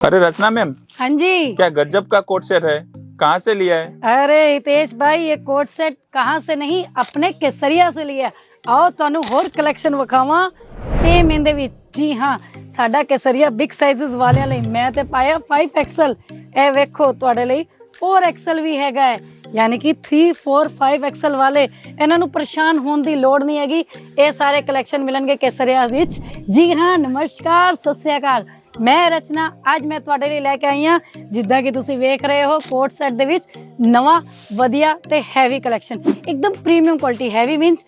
अरे रचना मैम हाँ जी क्या गजब का कोट सेट है कहाँ से लिया है अरे हितेश भाई ये कोट सेट कहाँ से नहीं ਆਪਣੇ ਕੇਸਰੀਆ ਸੇ ਲਿਆ ਆਓ ਤੁਹਾਨੂੰ ਹੋਰ ਕਲੈਕਸ਼ਨ ਵਿਖਾਵਾਂ ਸੇਮ ਇਹਦੇ ਵਿੱਚ ਜੀ ਹਾਂ ਸਾਡਾ ਕੇਸਰੀਆ ਬਿਗ ਸਾਈਜ਼ਸ ਵਾਲਿਆਂ ਲਈ ਮੈਂ ਤੇ ਪਾਇਆ 5XL ਇਹ ਵੇਖੋ ਤੁਹਾਡੇ ਲਈ 4XL ਵੀ ਹੈਗਾ ਹੈ ਯਾਨੀ ਕਿ 3 4 5XL ਵਾਲੇ ਇਹਨਾਂ ਨੂੰ ਪਰੇਸ਼ਾਨ ਹੋਣ ਦੀ ਲੋੜ ਨਹੀਂ ਹੈਗੀ ਇਹ ਸਾਰੇ ਕਲੈਕਸ਼ਨ ਮਿਲਣਗੇ ਕੇਸਰੀਆ ਵਿੱਚ ਜੀ ਹਾਂ ਨਮਸਕਾਰ ਸਤਿ ਸ਼੍ਰੀ ਅਕਾਲ ਮੈਂ ਰਚਨਾ, ਅੱਜ ਮੈਂ ਤੁਹਾਡੇ ਲਈ ਲੈ ਕੇ ਆਈ ਹਾਂ। ਜਿੱਦਾਂ ਕਿ ਤੁਸੀਂ ਵੇਖ ਰਹੇ ਹੋ ਕੋਟ ਸੈਟ ਦੇ ਵਿੱਚ ਨਵਾਂ, ਵਧੀਆ ਤੇ ਹੈਵੀ ਕਲੈਕਸ਼ਨ ਇੱਕਦਮ ਪ੍ਰੀਮੀਅਮ ਕੁਆਲਿਟੀ ਹੈਵੀ ਮੀਨਸ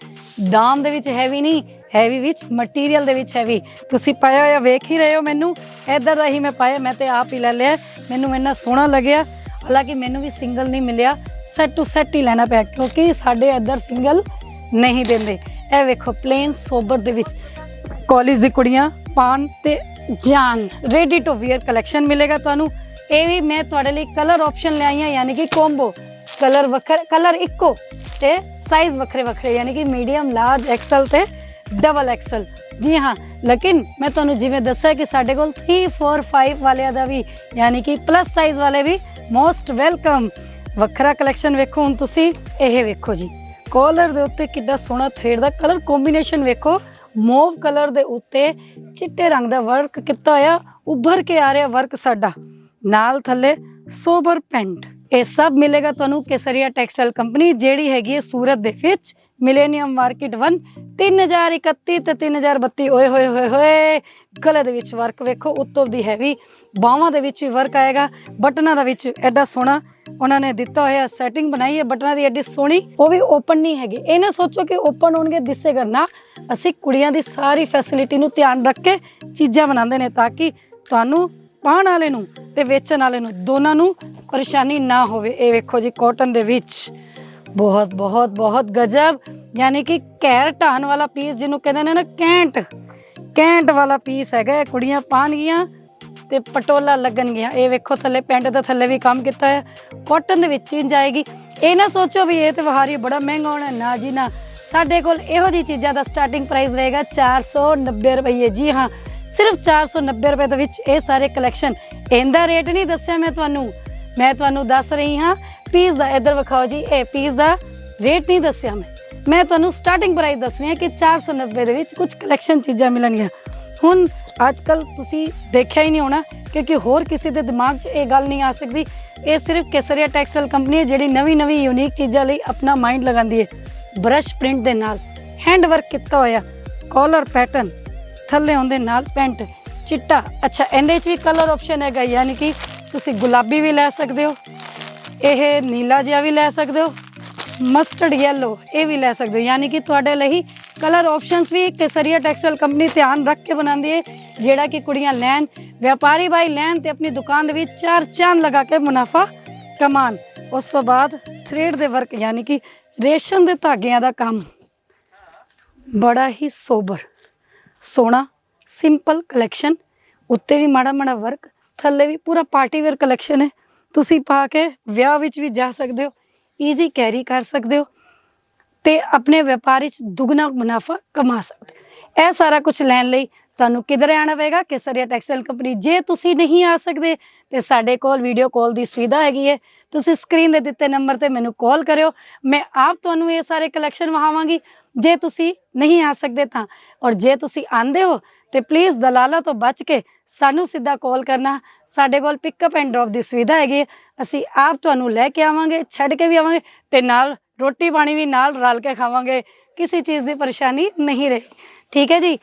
ਦਾਮ ਦੇ ਵਿੱਚ ਹੈਵੀ ਨਹੀਂ ਹੈਵੀ ਵਿੱਚ ਮਟੀਰੀਅਲ ਦੇ ਵਿੱਚ ਹੈਵੀ ਤੁਸੀਂ ਪਾਇਆ ਹੋਇਆ ਵੇਖ ਹੀ ਰਹੇ ਹੋ ਮੈਨੂੰ। ਇੱਧਰ ਦਾ ਹੀ ਮੈਂ ਪਾਇਆ, ਮੈਂ ਤੇ ਆਪ ਹੀ ਲੈ ਲਿਆ। ਮੈਨੂੰ ਇੰਨਾ ਸੋਹਣਾ ਲੱਗਿਆ। ਹਾਲਾਂਕਿ ਮੈਨੂੰ ਵੀ ਸਿੰਗਲ ਨਹੀਂ ਮਿਲਿਆ। ਸੈੱਟ ਟੂ ਸੈੱਟ ਹੀ ਲੈਣਾ ਪਿਆ, ਕਿਉਂਕਿ ਸਾਡੇ ਇੱਧਰ ਸਿੰਗਲ ਨਹੀਂ ਦਿੰਦੇ। ਇਹ ਵੇਖੋ ਪਲੇਨ ਸੋਬਰ ਦੇ ਵਿੱਚ। ਕਾਲਜ ਦੀ ਕੁੜੀਆਂ ਪਾਣ ਤੇ ਜਾਨ ਰੈਡੀ ਟੂ ਵੇਅਰ ਕਲੈਕਸ਼ਨ ਮਿਲੇਗਾ ਤੁਹਾਨੂੰ। ਇਹ ਵੀ ਮੈਂ ਤੁਹਾਡੇ ਲਈ ਕਲਰ ਆਪਸ਼ਨ ਲਿਆਈ ਆਈ ਹਾਂ, ਯਾਨੀ ਕਿ ਕੰਬੋ ਕਲਰ ਵੱਖਰੇ ਕਲਰ ਇੱਕੋ ਤੇ ਸਾਈਜ਼ ਵੱਖਰੇ ਵੱਖਰੇ, ਯਾਨੀ ਕਿ ਮੀਡੀਅਮ ਲਾਰਜ ਐਕਸਲ ਤੇ ਡਬਲ ਐਕਸਲ ਜੀ ਹਾਂ, ਲੇਕਿਨ ਮੈਂ ਤੁਹਾਨੂੰ ਜਿਵੇਂ ਦੱਸਿਆ ਕਿ ਸਾਡੇ ਕੋਲ 3 4 5 ਵਾਲਿਆਂ ਦਾ ਵੀ, ਯਾਨੀ ਕਿ ਪਲੱਸ ਸਾਈਜ਼ ਵਾਲੇ ਵੀ ਮੋਸਟ ਵੈਲਕਮ ਵੱਖਰਾ ਕਲੈਕਸ਼ਨ ਵੇਖੋ ਹੁਣ ਤੁਸੀਂ, ਇਹ ਵੇਖੋ ਜੀ। ਕਾਲਰ ਦੇ ਉੱਤੇ ਕਿੱਡਾ ਸੋਹਣਾ ਥ੍ਰੈਡ ਦਾ ਕਲਰ ਕੰਬੀਨੇਸ਼ਨ ਵੇਖੋ। ਮੋਵ ਕਲਰ ਦੇ ਉੱਤੇ ਚਿੱਟੇ ਰੰਗ ਦਾ ਵਰਕ ਕੀਤਾ ਹੋਇਆ, ਉੱਭਰ ਕੇ ਆ ਰਿਹਾ ਵਰਕ ਸਾਡਾ। ਨਾਲ ਥੱਲੇ ਸੋਬਰ ਪੈਂਟ। ਇਹ ਸਭ ਮਿਲੇਗਾ ਤੁਹਾਨੂੰ ਕੇਸਰੀਆ ਟੈਕਸਟਾਈਲ ਕੰਪਨੀ, ਜਿਹੜੀ ਹੈਗੀ ਹੈ ਸੂਰਤ ਦੇ ਵਿੱਚ ਮਿਲੇਨੀਅਮ ਮਾਰਕੀਟ 1 3031 ਤੇ 3032 ਓਏ ਹੋਏ ਹੋਏ ਹੋਏ ਗਲੇ ਦੇ ਵਿੱਚ ਵਰਕ ਵੇਖੋ, ਉੱਤੋਂ ਦੀ ਹੈਵੀ ਬਾਹਾਂ ਦੇ ਵਿੱਚ ਵੀ ਵਰਕ ਆਏਗਾ। ਬਟਨਾਂ ਦਾ ਵਿੱਚ ਐਡਾ ਸੋਹਣਾ ਉਹਨਾਂ ਨੇ ਦਿੱਤਾ ਹੋਇਆ ਸੈਟਿੰਗ ਬਣਾਈ ਹੈ। ਬਟਨਾਂ ਦੀ ਐਡੀ ਸੋਹਣੀ, ਉਹ ਵੀ ਓਪਨ ਨਹੀਂ ਹੈਗੇ। ਇਹ ਨਾ ਸੋਚੋ ਕਿ ਓਪਨ ਹੋਣਗੇ ਦਿਸੇਗਾ ਨਾ ਅਸੀਂ ਕੁੜੀਆਂ ਦੀ ਸਾਰੀ ਫੈਸਿਲਿਟੀ ਨੂੰ ਧਿਆਨ ਰੱਖ ਕੇ ਚੀਜ਼ਾਂ ਬਣਾਉਂਦੇ ਨੇ ਤਾਂ ਕਿ ਤੁਹਾਨੂੰ ਪਾਉਣ ਵਾਲੇ ਨੂੰ ਤੇ ਵੇਚਣ ਵਾਲੇ ਨੂੰ, ਦੋਨਾਂ ਨੂੰ ਪਰੇਸ਼ਾਨੀ ਨਾ ਹੋਵੇ। ਇਹ ਵੇਖੋ ਜੀ ਕਾਟਨ ਦੇ ਵਿੱਚ। ਬਹੁਤ ਬਹੁਤ ਬਹੁਤ ਗਜਬ। ਯਾਨੀ ਕਿ ਕਹਿਰ ਢਾਣ ਵਾਲਾ ਪੀਸ ਜਿਹਨੂੰ ਕਹਿੰਦੇ ਨੇ ਨਾ ਕੈਂਟ ਕੈਂਟ ਵਾਲਾ ਪੀਸ ਹੈਗਾ ਇਹ। ਕੁੜੀਆਂ ਪਾਣਗੀਆਂ ਤੇ ਪਟੋਲਾ ਲੱਗਣਗੀਆਂ ਇਹ ਵੇਖੋ, ਥੱਲੇ ਪੈਂਟ ਦੇ ਥੱਲੇ ਵੀ ਕੰਮ ਕੀਤਾ ਹੈ ਕਾਟਨ ਦੇ ਵਿੱਚ ਇੰਜ ਆਏਗੀ ਇਹ ਨਾ ਸੋਚੋ ਵੀ ਇਹ ਤੇ ਵਹਾਰੀ ਬੜਾ ਮਹਿੰਗਾ ਹੋਣਾ। ਨਾ ਜੀ, ਨਾ। ਸਾਡੇ ਕੋਲ ਇਹੋ ਜੀ ਚੀਜ਼ਾਂ ਦਾ ਸਟਾਰਟਿੰਗ ਪ੍ਰਾਈਸ ਰਹੇਗਾ 490 ਰੁਪਏ। ਜੀ ਹਾਂ, ਸਿਰਫ 490 ਰੁਪਏ ਦੇ ਵਿੱਚ ਇਹ ਸਾਰੇ ਕਲੈਕਸ਼ਨ ਇਹਦਾ ਰੇਟ ਨਹੀਂ ਦੱਸਿਆ ਮੈਂ ਤੁਹਾਨੂੰ। ਮੈਂ ਤੁਹਾਨੂੰ ਦੱਸ ਰਹੀ ਹਾਂ ਪੀਸ ਦਾ ਇੱਧਰ ਵਿਖਾਓ ਜੀ। ਇਹ ਪੀਸ ਦਾ ਰੇਟ ਨਹੀਂ ਦੱਸਿਆ ਮੈਂ। ਮੈਂ ਤੁਹਾਨੂੰ ਸਟਾਰਟਿੰਗ ਪ੍ਰਾਈਸ ਦੱਸ ਰਹੀ ਹਾਂ ਕਿ 490 ਦੇ ਵਿੱਚ ਕੁਝ ਕਲੈਕਸ਼ਨ ਚੀਜ਼ਾਂ ਮਿਲਣਗੀਆਂ। ਹੁਣ ਅੱਜ ਕੱਲ ਤੁਸੀਂ ਦੇਖਿਆ ਹੀ ਨਹੀਂ ਹੋਣਾ, ਕਿਉਂਕਿ ਹੋਰ ਕਿਸੇ ਦੇ ਦਿਮਾਗ 'ਚ ਇਹ ਗੱਲ ਨਹੀਂ ਆ ਸਕਦੀ। ਇਹ ਸਿਰਫ ਕੇਸਰੀਆ ਟੈਕਸਟਾਈਲ ਕੰਪਨੀ ਹੈ, ਜਿਹੜੀ ਨਵੀਂ ਨਵੀਂ ਯੂਨੀਕ ਚੀਜ਼ਾਂ ਲਈ ਆਪਣਾ ਮਾਈਂਡ ਲਗਾਉਂਦੀ ਹੈ। ਬ੍ਰਸ਼ ਪ੍ਰਿੰਟ ਦੇ ਨਾਲ ਹੈਂਡ ਵਰਕ ਕੀਤਾ ਹੋਇਆ ਕਾਲਰ ਪੈਟਰਨ ਥੱਲੇ ਹੁੰਦੇ ਨਾਲ ਪੈਂਟ ਚਿੱਟਾ। ਅੱਛਾ, ਇਹਦੇ 'ਚ ਵੀ ਕਲਰ ਆਪਸ਼ਨ ਹੈਗਾ, ਯਾਨੀ ਕਿ ਤੁਸੀਂ ਗੁਲਾਬੀ ਵੀ ਲੈ ਸਕਦੇ ਹੋ। ਇਹ ਨੀਲਾ ਜਿਹਾ ਵੀ ਲੈ ਸਕਦੇ ਹੋ ਮਸਟਰਡ ਯੈਲੋ ਇਹ ਵੀ ਲੈ ਸਕਦੇ ਹੋ। ਯਾਨੀ ਕਿ ਤੁਹਾਡੇ ਲਈ ਕਲਰ ਆਪਸ਼ਨਸ ਵੀ ਕੇਸਰੀਆ ਟੈਕਸਟਾਈਲ ਕੰਪਨੀ ਧਿਆਨ ਰੱਖ ਕੇ ਬਣਾਉਂਦੀ ਹੈ ਜਿਹੜਾ ਕਿ ਕੁੜੀਆਂ ਲੈਣ, ਵਪਾਰੀ ਭਾਈ ਲੈਣ ਤੇ ਆਪਣੀ ਦੁਕਾਨ ਦੇ ਵਿੱਚ ਚਾਰ ਚੰਨ ਲਗਾ ਕੇ ਮੁਨਾਫਾ ਕਮਾਨ ਉਸ ਤੋਂ ਬਾਅਦ ਥ੍ਰੈਡ ਦੇ ਵਰਕ ਯਾਨੀ ਕਿ ਰੇਸ਼ਮ ਦੇ ਧਾਗਿਆਂ ਦਾ ਕੰਮ। ਬੜਾ ਹੀ ਸੋਬਰ, ਸੋਹਣਾ ਸਿੰਪਲ ਕਲੈਕਸ਼ਨ ਉੱਤੇ ਵੀ ਮਾੜਾ ਮਾੜਾ ਵਰਕ ਥੱਲੇ ਵੀ ਪੂਰਾ ਪਾਰਟੀ ਵੇਅਰ ਕਲੈਕਸ਼ਨ ਹੈ ਤੁਸੀਂ ਪਾ ਕੇ ਵਿਆਹ ਵਿੱਚ ਵੀ ਜਾ ਸਕਦੇ ਹੋ ਈਜ਼ੀ ਕੈਰੀ ਕਰ ਸਕਦੇ ਹੋ ਤੇ ਆਪਣੇ ਵਪਾਰ ਵਿੱਚ ਦੁੱਗਣਾ ਮੁਨਾਫਾ ਕਮਾ ਸਕਦੇ ਹੋ। ਇਹ ਸਾਰਾ ਕੁਝ ਲੈਣ ਲਈ ਤੁਹਾਨੂੰ ਕਿਧਰ ਆਣਾ ਪਏਗਾ? Kesariya textile company. ਜੇ ਤੁਸੀਂ ਨਹੀਂ ਆ ਸਕਦੇ, ਤੇ ਸਾਡੇ ਕੋਲ ਵੀਡੀਓ ਕਾਲ ਦੀ ਸੁਵਿਧਾ ਹੈਗੀ ਹੈ। ਤੁਸੀਂ ਸਕਰੀਨ ਦੇ ਦਿੱਤੇ ਨੰਬਰ ਤੇ ਮੈਨੂੰ ਕਾਲ ਕਰਿਓ। ਮੈਂ ਆਪ ਤੁਹਾਨੂੰ ਇਹ ਸਾਰੇ ਕਲੈਕਸ਼ਨ ਵਹਾਵਾਂਗੀ ਜੇ ਤੁਸੀਂ ਨਹੀਂ ਆ ਸਕਦੇ ਤਾਂ, ਔਰ ਜੇ ਤੁਸੀਂ ਆਂਦੇ ਹੋ, ਤੇ ਪਲੀਜ਼ ਦਲਾਲਾ ਤੋਂ ਬਚ ਕੇ ਸਾਨੂੰ ਸਿੱਧਾ ਕਾਲ ਕਰਨਾ। ਸਾਡੇ ਕੋਲ ਪਿਕਅਪ ਐਂਡ ਡ੍ਰੌਪ ਦੀ ਸੁਵਿਧਾ ਹੈਗੀ ਹੈ। ਅਸੀਂ ਆਪ ਤੁਹਾਨੂੰ ਲੈ ਕੇ ਆਵਾਂਗੇ, ਛੱਡ ਕੇ ਵੀ ਆਵਾਂਗੇ, ਤੇ ਨਾਲ ਰੋਟੀ ਪਾਣੀ ਵੀ ਨਾਲ ਰਲ ਕੇ ਖਾਵਾਂਗੇ। ਕਿਸੇ ਚੀਜ਼ ਦੀ ਪਰੇਸ਼ਾਨੀ ਨਹੀਂ ਰਹੇ। ਠੀਕ ਹੈ ਜੀ?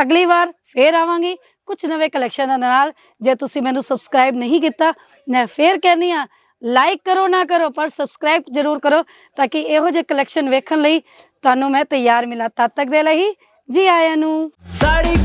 ਅਗਲੀ ਵਾਰ ਫੇਰ ਆਵਾਂਗੀ। ਕੁਝ ਨਵੇਂ ਕਲੈਕਸ਼ਨ ਦੇ ਨਾਲ। ਜੇ ਤੁਸੀਂ ਮੈਨੂੰ ਸਬਸਕ੍ਰਾਈਬ ਨਹੀਂ ਕੀਤਾ, ਮੈਂ ਫੇਰ ਕਹਿੰਦੀ ਆ ਲਾਈਕ ਕਰੋ ਨਾ ਕਰੋ, ਪਰ ਸਬਸਕ੍ਰਾਈਬ ਜ਼ਰੂਰ ਕਰੋ ਤਾਂ ਕਿ ਇਹੋ ਜਿਹੇ ਕਲੈਕਸ਼ਨ ਵੇਖਣ ਲਈ ਤੁਹਾਨੂੰ ਮੈਂ ਤਿਆਰ ਮਿਲਾਂ। ਤਦ ਤੱਕ ਦੇ ਲਈ ਜੀ ਆਇਆਂ ਨੂੰ। ਸਾੜੀ